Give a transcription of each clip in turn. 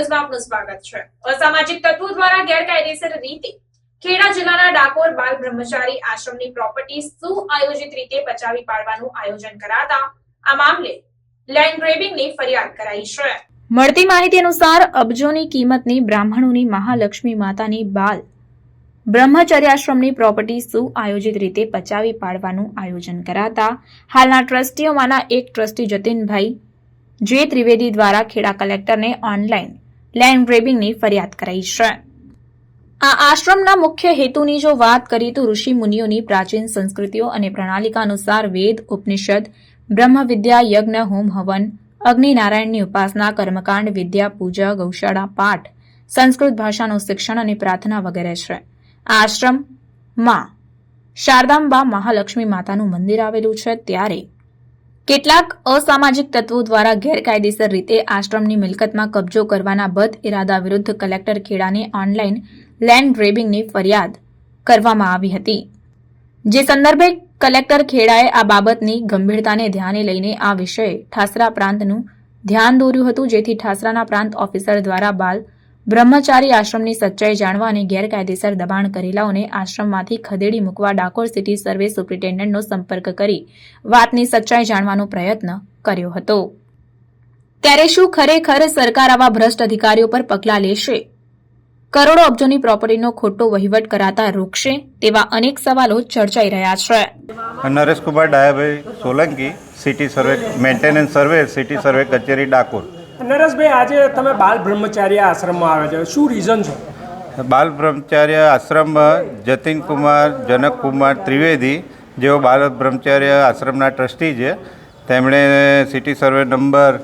ન્યૂઝમાં આપનું સ્વાગત છે. અસામાજિક તત્વો દ્વારા ગેરકાયદેસર રીતે ખેડા જિલ્લાના ડાકોર બાલ બ્રહ્મચારી આશ્રમની પ્રોપર્ટી સુઆયોજિત રીતે બચાવી પાડવાનું આયોજન કરાતા આ મામલે લેન્ડ ગ્રેબિંગની ફરિયાદ કરાઈ છે. મળતી માહિતી અનુસાર અબજોની કિંમતની બ્રાહ્મણોની મહાલક્ષ્મી માતાની બાલ બ્રહ્મચર્યાશ્રમની પ્રોપર્ટી સુઆયોજિત રીતે પચાવી પાડવાનું આયોજન કરાતા હાલના ટ્રસ્ટીઓમાંના એક ટ્રસ્ટી જતીનભાઈ જે ત્રિવેદી દ્વારા ખેડા કલેક્ટરને ઓનલાઈન લેન્ડ ગ્રેબિંગની ફરિયાદ કરાઈ છે. આ આશ્રમના મુખ્ય હેતુની જો વાત કરીએ તો ઋષિ મુનિઓની પ્રાચીન સંસ્કૃતિઓ અને પ્રણાલિકા અનુસાર વેદ, ઉપનિષદ બ્રહ્મવિદ્યા યજ્ઞ, હોમ હવન, અગ્નિનારાયણની ઉપાસના, કર્મકાંડ, વિદ્યા, પૂજા, ગૌશાળા, પાઠ, સંસ્કૃત ભાષાનું શિક્ષણ અને પ્રાર્થના વગેરે છે. આ આશ્રમમાં શારદાંબા મહાલક્ષ્મી માતાનું મંદિર આવેલું છે. ત્યારે કેટલાક અસામાજિક તત્વો દ્વારા ગેરકાયદેસર રીતે આશ્રમની મિલકતમાં કબજો કરવાના બદ ઇરાદા વિરુદ્ધ કલેક્ટર ખેડાને ઓનલાઈન લેન્ડ ગ્રેબિંગની ફરિયાદ કરવામાં આવી હતી. જે સંદર્ભે કલેક્ટર ખેડાએ આ બાબતની ગંભીરતાને ધ્યાને લઈને આ વિષયે ઠાસરા પ્રાંતનું ધ્યાન દોર્યું હતું, જેથી ઠાસરાના પ્રાંત ઓફિસર દ્વારા બાલ બ્રહ્મચારી આશ્રમની સચ્ચાઈ જાણવા અને ગેરકાયદેસર દબાણ કરેલાઓને આશ્રમમાંથી ખદેડી મૂકવા ડાકોર સિટી સર્વે સુપ્રિન્ટેન્ડન્ટનો સંપર્ક કરી વાતની સચ્ચાઈ જાણવાનો પ્રયત્ન કર્યો હતો. ત્યારે શું ખરેખર સરકાર આવા ભ્રષ્ટ અધિકારીઓ પર પગલાં લેશે? કરોડો અબજોની પ્રોપર્ટીનો ખોટો વહીવટ કરાતા રોકશે તેવા અનેક સવાલો ચર્ચાઈ રહ્યા છે. Nareshkumar Dayabhai Solanki city survey, maintenance survey, city survey કચેરી ડાકોર. નરેશભાઈ, આજે તમે બાલ બ્રહ્મચાર્ય આશ્રમમાં આવે છે. શું રીઝન છે? બાલ બ્રહ્મચાર્ય આશ્રમમાં જતીનકુમાર, જનકકુમાર ત્રિવેદી, જેઓ બાલ બ્રહ્મચાર્ય આશ્રમના ટ્રસ્ટી છે, તેમણે city survey number,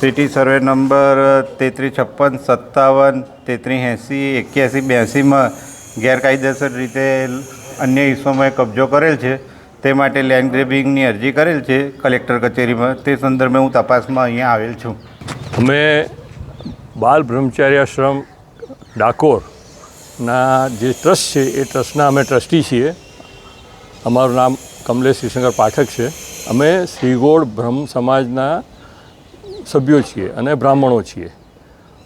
city survey number તેત્રીસ છપ્પન સત્તાવન તેત્રીસ એંસી એક્યાસી બ્યાસીમાં ગેરકાયદેસર રીતે અન્ય હિસ્સોમાં કબજો કરેલ છે. તે માટે લેન્ડ ગ્રેબિંગની અરજી કરેલ છે કલેક્ટર કચેરીમાં. તે સંદર્ભે હું તપાસમાં અહીંયા આવેલ છું. અમે બાલ બ્રહ્મચાર્યાશ્રમ ડાકોરના જે ટ્રસ્ટ છે, એ ટ્રસ્ટના અમે ટ્રસ્ટી છીએ. અમારું નામ કમલેશ શ્રીશંકર પાઠક છે. અમે શ્રીગોળ બ્રહ્મ સમાજના સભ્યો છીએ અને બ્રાહ્મણો છીએ.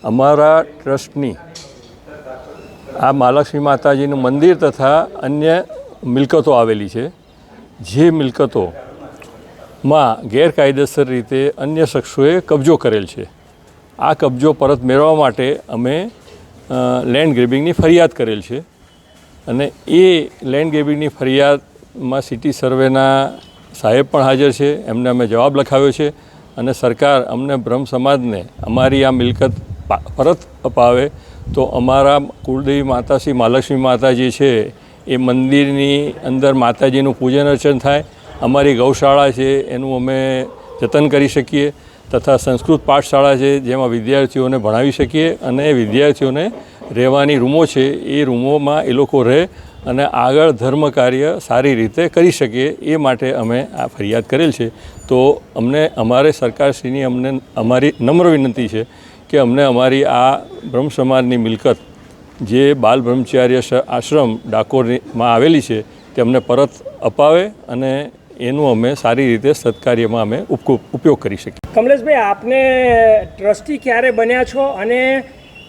અમારા ટ્રસ્ટની આ મહાલક્ષ્મી માતાજીનું મંદિર તથા અન્ય મિલકતો આવેલી છે. જે મિલકતોમાં ગેરકાયદેસર રીતે અન્ય શખ્સોએ કબજો કરેલ છે, આ કબજો પરત મેળવવા માટે અમે લેન્ડ ગ્રેબિંગની ફરિયાદ કરેલ છે અને એ લેન્ડ ગ્રેબિંગની ફરિયાદમાં સિટી સર્વેના સાહેબ પણ હાજર છે, એમને અમે જવાબ લખાવ્યો છે અને સરકાર અમને બ્રહ્મ સમાજને અમારી આ મિલકત પરત અપાવે તો અમારા કુળદેવી માતા શ્રી મહાલક્ષ્મી માતા જે છે એ મંદિરની અંદર માતાજીનું પૂજન અર્ચન થાય. અમારી ગૌશાળા છે, એનું અમે જતન કરી શકીએ તથા સંસ્કૃત પાઠશાળા છે, જેમાં વિદ્યાર્થીઓને ભણાવી શકીએ અને વિદ્યાર્થીઓને રહેવાની રૂમો છે, એ રૂમોમાં એ લોકો રહે અને આગળ ધર્મ કાર્ય સારી રીતે કરી શકીએ, એ માટે અમે આ ફરિયાદ કરેલ છે. તો અમને, અમારે સરકારશ્રીની અમને અમારી નમ્ર વિનંતી છે કે અમને અમારી આ બ્રહ્મ સમાજની મિલકત જે બાલ બ્રહ્મચાર્ય આશ્રમ ડાકોરમાં આવેલી છે તે અમને પરત અપાવે અને એનું અમે સારી રીતે સત્કાર્યમાં અમે ઉપકો- ઉપયોગ કરી શકીએ. કમલેશભાઈ આપને ટ્રસ્ટી ક્યારે બન્યા છો અને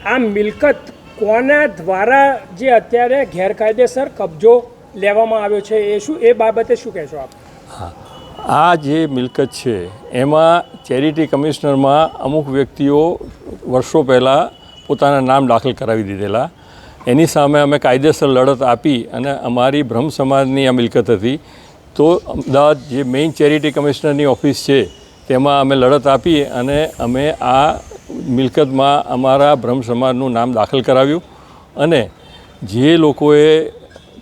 આ મિલકત કોના દ્વારા જે અત્યારે ગેરકાયદેસર કબજો લેવામાં આવ્યો છે એ શું એ બાબતે શું કહેશો આપ? હા. આ જે મિલકત છે એમાં ચેરિટી કમિશનરમાં અમુક વ્યક્તિઓ વર્ષો પહેલાં પોતાના નામ દાખલ કરાવી દીધેલા. એની સામે અમે કાયદેસર લડત આપી અને અમારી બ્રહ્મ સમાજની આ મિલકત હતી. તો અમદાવાદ જે મેઇન ચેરિટી કમિશનરની ઓફિસ છે, તેમાં અમે લડત આપી અને અમે આ મિલકતમાં અમારા બ્રહ્મ સમાજનું નામ દાખલ કરાવ્યું. અને જે લોકોએ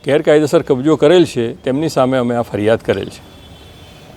ગેરકાયદેસર કબજો કરેલ છે, તેમની સામે અમે આ ફરિયાદ કરેલ છે.